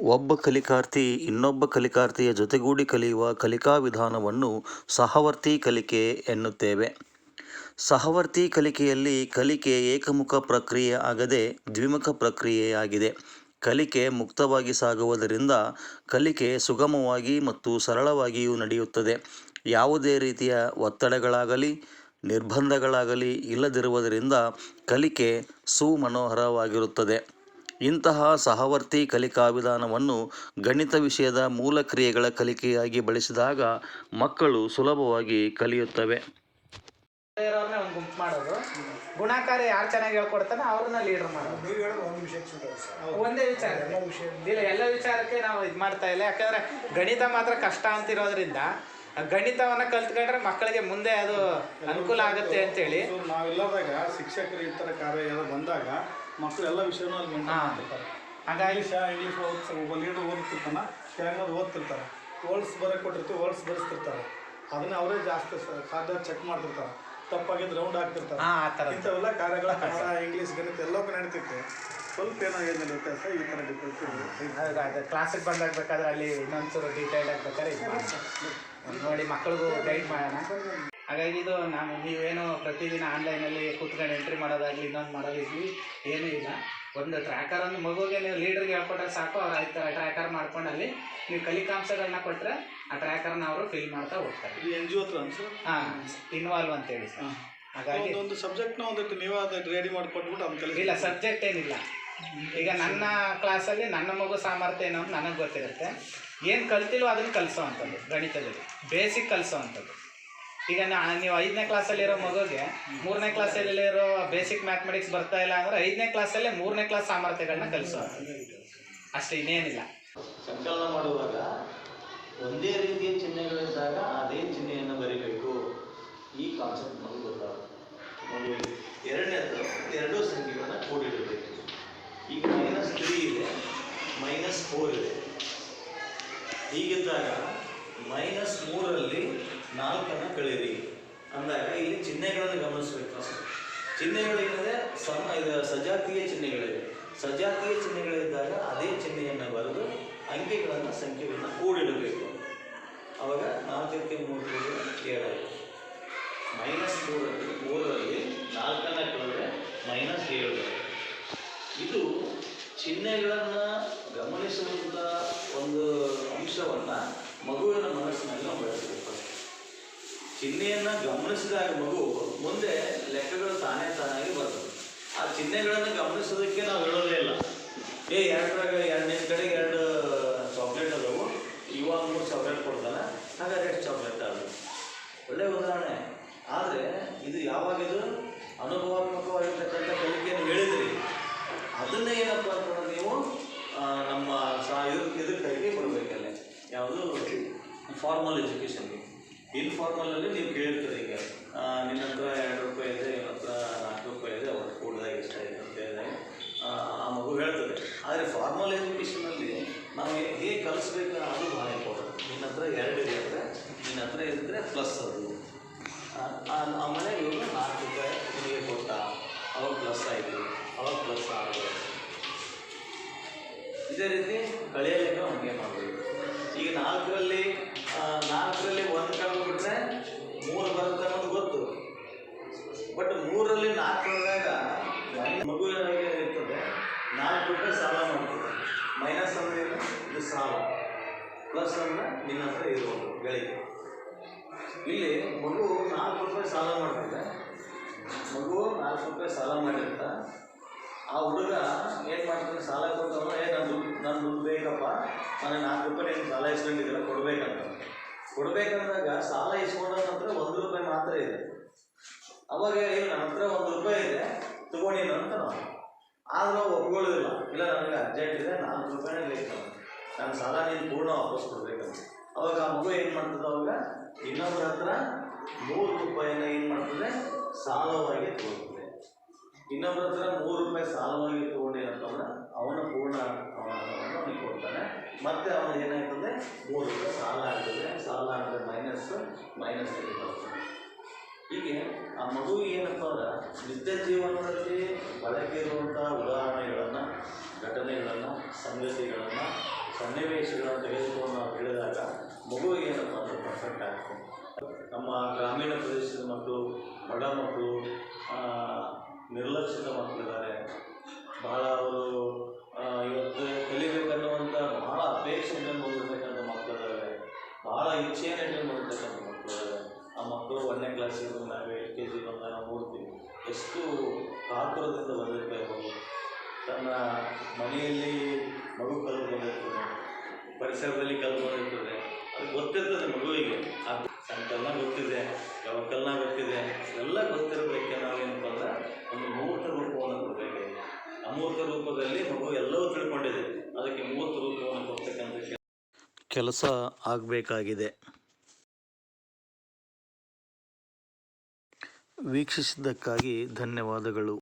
ಒಬ್ಬ ಕಲಿಕಾರ್ಥಿ ಇನ್ನೊಬ್ಬ ಕಲಿಕಾರ್ಥಿಯ ಜೊತೆಗೂಡಿ ಕಲಿಯುವ ಕಲಿಕಾ ವಿಧಾನವನ್ನು ಸಹವರ್ತಿ ಕಲಿಕೆ ಎನ್ನುತ್ತೇವೆ. ಸಹವರ್ತಿ ಕಲಿಕೆಯಲ್ಲಿ ಕಲಿಕೆ ಏಕಮುಖ ಪ್ರಕ್ರಿಯೆ ಆಗದೆ ದ್ವಿಮುಖ ಪ್ರಕ್ರಿಯೆಯಾಗಿದೆ ಕಲಿಕೆ ಮುಕ್ತವಾಗಿ ಸಾಗುವುದರಿಂದ ಕಲಿಕೆ ಸುಗಮವಾಗಿ ಮತ್ತು ಸರಳವಾಗಿಯೂ ನಡೆಯುತ್ತದೆ. ಯಾವುದೇ ರೀತಿಯ ಒತ್ತಡಗಳಾಗಲಿ, ನಿರ್ಬಂಧಗಳಾಗಲಿ ಇಲ್ಲದಿರುವುದರಿಂದ ಕಲಿಕೆ ಸುಮನೋಹರವಾಗಿರುತ್ತದೆ. ಇಂತಹ ಸಹವರ್ತಿ ಕಲಿಕಾ ವಿಧಾನವನ್ನು ಗಣಿತ ವಿಷಯದ ಮೂಲ ಕ್ರಿಯೆಗಳ ಕಲಿಕೆಯಾಗಿ ಬಳಸಿದಾಗ ಮಕ್ಕಳು ಸುಲಭವಾಗಿ ಕಲಿಯುತ್ತವೆ. ಒಂದು ಗುಂಪು ಮಾಡೋದು ಗುಣಾಕಾರ ಯಾರು ಚೆನ್ನಾಗಿ ಹೇಳ್ಕೊಡ್ತಾನೆ ಅವ್ರನ್ನ ಲೀಡರ್ ಮಾಡೋದು ನೀವು ಹೇಳೋದು ಒಂದು ವಿಷಯಕ್ಕೆ ಸುಧಾರಿಸಿ ಒಂದೇ ವಿಚಾರ. ಎಲ್ಲ ವಿಷಯ. ಇಲ್ಲ ಎಲ್ಲ ವಿಚಾರಕ್ಕೆ ನಾವು ಇದು ಮಾಡ್ತಾ ಇಲ್ಲ. ಯಾಕಂದ್ರೆ ಗಣಿತ ಮಾತ್ರ ಕಷ್ಟ ಅಂತಿರೋದ್ರಿಂದ ಗಣಿತವನ್ನ ಕಲ್ತ್ಕೊಂಡ್ರೆ ಮಕ್ಕಳಿಗೆ ಮುಂದೆ ಅದು ಅನುಕೂಲ ಆಗುತ್ತೆ ಅಂತ ಹೇಳಿ ನಾವಿಲ್ಲದಾಗ ಶಿಕ್ಷಕರು ಈ ಥರ ಕಾರ್ಯ ಎಲ್ಲ ಬಂದಾಗ ಮಕ್ಕಳು ಎಲ್ಲ ವಿಷಯನೂ ಅಲ್ಲಿ ಹಾಗಾಗಿ ಇಂಗ್ಲೀಷ್ ಇಂಗ್ಲೀಷ್ ಓದ್ತಾರೆ ಒಬ್ಬ ಲೀಡರ್ ಓದ್ತಿರ್ತಾನ ಕೆಲವೊಂದು ಓದ್ತಿರ್ತಾರೆ ವರ್ಡ್ಸ್ ಬರೋಕೆ ಕೊಟ್ಟಿರ್ತೀವಿ ವರ್ಡ್ಸ್ ಬರೆಸ್ತಿರ್ತಾರೆ. ಅದನ್ನ ಅವರೇ ಜಾಸ್ತಿ ಸಾಧ್ಯ ಚೆಕ್ ಮಾಡ್ತಿರ್ತಾರೆ. ತಪ್ಪಾಗಿದ್ದು ರೌಂಡ್ ಆಗ್ತಿರ್ತಾರೆ ಇಂಥವೆಲ್ಲ ಕಾರ್ಯಗಳ ಕನ್ನಡ ಇಂಗ್ಲೀಷ್ ಗಣಿತ ಎಲ್ಲಕ್ಕೂ ನಡೀತಿತ್ತು ಸ್ವಲ್ಪ ಏನಾಗಿದೆ ವ್ಯತ್ಯಾಸ ಈ ಥರ ಡಿಫ್ರೆನ್ಸ್ ಕ್ಲಾಸಿಗೆ ಅದು ಕ್ಲಾಸಿಗೆ ಬಂದಾಗಬೇಕಾದ್ರೆ ಅಲ್ಲಿ ಇನ್ನೊಂದ್ಸರು ಡೀಟೇಲ್ ಆಗ್ಬೇಕಾದ್ರೆ ಬೇಕಾದ್ರೆ. ನೋಡಿ ಮಕ್ಕಳಿಗೂ ಗೈಡ್ ಮಾಡೋಣ. ಹಾಗಾಗಿ ಇದು ನಾನು ನೀವೇನು ಪ್ರತಿದಿನ ಆನ್ಲೈನಲ್ಲಿ ಕೂತ್ಕೊಂಡು ಎಂಟ್ರಿ ಮಾಡೋದಾಗಲಿ ಇನ್ನೊಂದು ಮಾಡೋದಿರಲಿ ಏನೂ ಇಲ್ಲ. ಒಂದು ಟ್ರ್ಯಾಕರ್ ಒಂದು ಮಗುಗೆ ನೀವು ಲೀಡರ್ಗೆ ಹೇಳ್ಕೊಟ್ರೆ ಸಾಕು ಅವ್ರು ಆಯ್ತು ಟ್ರ್ಯಾಕರ್ ಮಾಡ್ಕೊಂಡು ಅಲ್ಲಿ ನೀವು ಕಲಿಕಾಂಶಗಳನ್ನ ಕೊಟ್ಟರೆ ಆ ಟ್ರ್ಯಾಕರ್ನ ಅವರು ಫಿಲ್ ಮಾಡ್ತಾ ಹೋಗ್ತಾರೆ. ಇದು ಎನ್ ಜಿ ಒ ಹತ್ರ ಹಾಂ ಇನ್ವಾಲ್ವ್ ಅಂತೇಳಿ ಸರ್. ಹಾಗಾಗಿ ಒಂದು ಸಬ್ಜೆಕ್ಟ್ನ ಒಂದಿಟ್ಟು ನೀವೇ ಅದಕ್ಕೆ ರೆಡಿ ಮಾಡಿಕೊಟ್ಬಿಟ್ಟು ಇಲ್ಲ ಸಬ್ಜೆಕ್ಟ್ ಏನಿಲ್ಲ. ಈಗ ನನ್ನ ಕ್ಲಾಸಲ್ಲಿ ನನ್ನ ಮಗು ಸಾಮರ್ಥ್ಯ ಏನೋ ಅಂತ ನನಗೆ ಗೊತ್ತಿರುತ್ತೆ. ಏನು ಕಲ್ತಿಲ್ವೋ ಅದನ್ನು ಕಲಿಸೋ ಅಂಥದ್ದು ಗಣಿತದಲ್ಲಿ. ಬೇಸಿಕ್ ಕಲಿಸೋ ಅಂಥದ್ದು ಈಗ ನಾ, ನೀವು ಐದನೇ ಕ್ಲಾಸಲ್ಲಿರೋ ಮಗುಗೆ ಮೂರನೇ ಕ್ಲಾಸಲ್ಲಿರೋ ಬೇಸಿಕ್ ಮ್ಯಾಥಮೆಟಿಕ್ಸ್ ಬರ್ತಾ ಇಲ್ಲ ಅಂದರೆ ಐದನೇ ಕ್ಲಾಸಲ್ಲೇ ಮೂರನೇ ಕ್ಲಾಸ್ ಸಾಮರ್ಥ್ಯಗಳನ್ನ ಕಲಿಸೋ ಅಷ್ಟೇ, ಇನ್ನೇನಿಲ್ಲ. ಸಂಕಲನ ಮಾಡುವಾಗ ಒಂದೇ ರೀತಿಯ ಚಿಹ್ನೆಗಳಿದ್ದಾಗ ಅದೇ ಚಿಹ್ನೆಯನ್ನು ಬರೀಬೇಕು. ಈ ಕಾನ್ಸೆಪ್ಟ್ ನಮಗೆ ಗೊತ್ತಾಗುತ್ತೆ. ಎರಡನೇದು, ಎರಡೂ ಸಂಖ್ಯೆಗಳನ್ನ ಕೂಡಿಡಬೇಕು ಈಗ ಮೈನಸ್ ತ್ರೀ ಇದೆ ಮೈನಸ್ ಫೋರ್ ಇದೆ. ಹೀಗಿದ್ದಾಗ ಮೈನಸ್ ಮೂರಲ್ಲಿ ನಾಲ್ಕನ್ನು ಕಳೀರಿ ಅಂದಾಗ ಇಲ್ಲಿ ಚಿಹ್ನೆಗಳನ್ನು ಗಮನಿಸಬೇಕು ಚಿಹ್ನೆಗಳೇನಿದೆ ಸಮ, ಇದು ಸಜಾತೀಯ ಚಿಹ್ನೆಗಳಿವೆ. ಸಜಾತೀಯ ಚಿಹ್ನೆಗಳಿದ್ದಾಗ ಅದೇ ಚಿಹ್ನೆಯನ್ನು ಬರೆದು ಅಂಕೆಗಳನ್ನು, ಸಂಖ್ಯೆಗಳನ್ನು ಕೂಡಿಡಬೇಕು. ಅವಾಗ ನಾಲ್ಕಕ್ಕೆ ಮೂರು ಕೂಡಿದ್ರೆ ಏಳಾಯಿತು ಮೈನಸ್ ಮೂರಲ್ಲಿ ಮೂರರಲ್ಲಿ ನಾಲ್ಕನ್ನು ಕಳೆದ್ರೆ ಮೈನಸ್ ಏಳು. ಇದು ಚಿಹ್ನೆಗಳನ್ನು ಗಮನಿಸುವಂಥ ಒಂದು ಅಂಶವನ್ನು ಮಗುವಿನ ಮನಸ್ಸಿನಲ್ಲಿ ನಾವು ಬೆಳೆಸಬೇಕು. ಚಿಹ್ನೆಯನ್ನು ಗಮನಿಸಿದಾಗ ಮಗು ಮುಂದೆ ಲೆಕ್ಕಗಳು ತಾನೇ ತಾನಾಗಿ ಬರ್ತದೆ ಆ ಚಿಹ್ನೆಗಳನ್ನು ಗಮನಿಸೋದಕ್ಕೆ ನಾವು ಹೇಳೋದೇ ಇಲ್ಲ. ಏ ಎರಡರಾಗ ಎರಡನೇ ಕಡೆಗೆ ಎರಡು ಚಾಕ್ಲೇಟ್ ಅದಾವು. ಇವಾಗ ಮೂರು ಚಾಕ್ಲೇಟ್ ಕೊಡ್ತಾನೆ. ಹಾಗಾದ್ರೆ ಎಷ್ಟು ಚಾಕ್ಲೇಟ್ ಅದು ಒಳ್ಳೆ ಉದಾಹರಣೆ. ಆದರೆ ಇದು ಯಾವಾಗಿದು ಅನುಭವಾತ್ಮಕವಾಗಿರ್ತಕ್ಕಂಥ ಕಲಿಕೆಯನ್ನು ಹೇಳಿದ್ರಿ ಅದನ್ನೇ ಏನಪ್ಪ ಅಂತಂದ್ರೆ ನೀವು ಆ, ನಮ್ಮ ಸಾ ಇದ್ರ ಇದ್ರ ಕೈಗೆ ಕೊಡಬೇಕಲ್ಲೇ ಯಾವುದು ಫಾರ್ಮಲ್ ಎಜುಕೇಷನ್ಗೆ ಇನ್ಫಾರ್ಮಲಲ್ಲಿ ನೀವು ಕೇಳಿರ್ತೀರಿ ಈಗ. ನಿನ್ನ ಹತ್ರ ಎರಡು ರೂಪಾಯಿ ಇದೆ ಇವನ ಹತ್ರ ನಾಲ್ಕು ರೂಪಾಯಿ ಇದೆ ಅವತ್ತು ಕೂಡದಾಗ ಇಷ್ಟ ಇದೆ ಅಂತ ಹೇಳಿದಾಗ ಆ, ಮಗು ಹೇಳ್ತದೆ. ಆದರೆ ಫಾರ್ಮಲ್ ಎಜುಕೇಷನಲ್ಲಿ ನಾವು ಹೇಗೆ ಕಲಿಸ್ಬೇಕು ಅದು ಭಾಳ ಇಂಪಾರ್ಟೆಂಟ್ ನಿನ್ನ ಹತ್ರ ಎರಡು ಇದೆ ಅಂದರೆ ನಿನ್ನ ಹತ್ರ ಇದ್ದರೆ ಪ್ಲಸ್ ಅದು. ಆಮೇಲೆ ಇವರು ನಾಲ್ಕು ರೂಪಾಯಿ ನಿಮಗೆ ಕೊಟ್ಟ ಅವಾಗ ಪ್ಲಸ್ ಆಯಿತು ಅವಾಗ ಪ್ಲಸ್ ಆಗಿದೆ. ಇದೇ ರೀತಿ ಕಳೆಯಲಿಕ್ಕೆ ಹಂಗೆ ಮಾಡಬೇಕು? ಈಗ ನಾಲ್ಕರಲ್ಲಿ ನಾಲ್ಕರಲ್ಲಿ ಒಂದು ಕಳೆದು ಬಿಟ್ರೆ ಮೂರು ಬರುತ್ತೆ ಅನ್ನೋದು ಗೊತ್ತು. ಬಟ್ ಮೂರರಲ್ಲಿ ನಾಲ್ಕು ಮಗು ಇರ್ತದೆ, ನಾಲ್ಕು ರೂಪಾಯಿ ಸಾಲ ಮಾಡ್ತದೆ. ಮೈನಸ್ ಅಂದ್ರೆ? ಇದು ಸಾಲ. ಪ್ಲಸ್ ಅಂದ್ರೆ ನಿನ್ನ ಹತ್ರ ಇರ್ಬೋದು ಗಳಿಗೆ ಇಲ್ಲಿ ಮಗು ನಾಲ್ಕು ರೂಪಾಯಿ ಸಾಲ ಮಾಡ್ತಿದ್ದೆ ಮಗು ನಾಲ್ಕು ರೂಪಾಯಿ ಸಾಲ ಮಾಡಿರ್ತ. ಆ ಹುಡುಗ ಏನು ಮಾಡ್ತಾನೆ ಸಾಲ ಕೊಟ್ಟವನು ಏ ನನ್ನ ದುಡ್ಡು ನನ್ನ ದುಡ್ಡು ಬೇಕಪ್ಪ. ನನಗೆ ನಾಲ್ಕು ರೂಪಾಯಿ ನೀನು ಸಾಲ ಇಸ್ಕೊಂಡಿದ್ದೀರ ಕೊಡ್ಬೇಕಂತ. ಕೊಡ್ಬೇಕಂದಾಗ ಸಾಲ ಇಸ್ಕೊಂಡ ನಂತರ ಒಂದು ರೂಪಾಯಿ ಮಾತ್ರ ಇದೆ. ಅವಾಗ ಏನು ನನ್ನ ಹತ್ರ ಒಂದು ರೂಪಾಯಿ ಇದೆ, ತಗೊಂಡಿ ಅಂತ ನಾವು. ಆದ್ರೆ ಒಪ್ಕೊಳ್ಳೋದಿಲ್ಲ. ಇಲ್ಲ, ನನಗೆ ಅರ್ಜೆಂಟ್ ಇದೆ, ನಾಲ್ಕು ರೂಪಾಯಿನೇ ಬೇಕು. ನನ್ನ ಸಾಲ ನೀನು ಪೂರ್ಣ ವಾಪಸ್ ಕೊಡ್ಬೇಕಂತ. ಅವಾಗ ಆ ಮಗು ಏನು ಮಾಡ್ತದೆ ಅವಾಗ? ಇನ್ನೊಬ್ಬರ ಹತ್ರ ಮೂರು ರೂಪಾಯಿನ ಏನು ಮಾಡ್ತದೆ? ಸಾಲವಾಗಿ ತಗೊಳ್ತದೆ ಇನ್ನೊಬ್ಬರ ಹತ್ರ ಮೂರು ರೂಪಾಯಿ ಸಾಲವಾಗಿ ತಗೊಂಡೇನಂತಂದ್ರೆ ಅವನ ಪೂರ್ಣ, ಅವನ ಕೊಡ್ತಾನೆ. ಮತ್ತೆ ಅವನು ಏನಾಗ್ತದೆ ಮೂರು ರೂಪಾಯಿ ಸಾಲ ಆಗ್ತದೆ ಸಾಲ ಅಂದರೆ ಮೈನಸ್ ಮೈನಸ್ ಹೀಗೆ ಆ ಮಗು ಏನಪ್ಪ ಅಂದ್ರೆ ನಿತ್ಯ ಜೀವನದಲ್ಲಿ ಬಳಕೆ ಇರುವಂಥ ಉದಾಹರಣೆಗಳನ್ನು, ಘಟನೆಗಳನ್ನು, ಸಂಗತಿಗಳನ್ನು, ಸನ್ನಿವೇಶಗಳನ್ನು ತೆಗೆದುಕೊಂಡು ನಾವು ಹೇಳಿದಾಗ ಮಗು ಏನಪ್ಪ ಅಂದ್ರೆ ಪರ್ಫೆಕ್ಟ್ ಆಗ್ತದೆ ನಮ್ಮ ಗ್ರಾಮೀಣ ಪ್ರದೇಶದ ಮಕ್ಕಳು, ಬಡ ಮಕ್ಕಳು ನಿರ್ಲಕ್ಷಿತ ಮಕ್ಕಳಿದ್ದಾರೆ. ಬಹಳ ಅವರು ಬಂದಿರ್ತಕ್ಕಂಥ ಮಕ್ಕಳಿದ್ದಾರೆ ಆ ಮಕ್ಕಳು ಒಂದನೇ ಕ್ಲಾಸಿಗೆ ಬಂದಾಗ ಎಲ್ ಕೆ ಜಿ ಬಂದಾಗ ನಾವು ನೋಡ್ತೀವಿ ಎಷ್ಟು ಕಾತುರದಿಂದ ಬಂದಿರ್ತಾರೆ ತನ್ನ ಮನೆಯಲ್ಲಿ ಮಗು ಕಲ್ತು ಬಂದಿರ್ತದೆ ಪರಿಸರದಲ್ಲಿ ಕಲ್ತು ಬಂದಿರ್ತದೆ ಅದು ಗೊತ್ತಿರ್ತದೆ ಮಗುವಿಗೆ. ಅದು ಸಂಕಲನ ಗೊತ್ತಿದೆ ಯಾವಕಲ್ನ ಗೊತ್ತಿದೆ. ಎಲ್ಲ ಗೊತ್ತಿರಬೇಕೆ ನಾವೇನಪ್ಪ ಅಂದ್ರೆ ಒಂದು ಮೂರ್ತ ರೂಪವನ್ನು ಕೊಡಬೇಕಾಗಿದೆ ಅಮೂರ್ತ ರೂಪದಲ್ಲಿ ಮಗು ಎಲ್ಲವೂ ತಿಳ್ಕೊಂಡಿದೆ. ಅದಕ್ಕೆ ಕೊಡ್ತಕ್ಕಂಥ ಕೆಲಸ ಆಗಬೇಕಾಗಿದೆ. ವೀಕ್ಷಿಸಿದ್ದಕ್ಕಾಗಿ ಧನ್ಯವಾದಗಳು.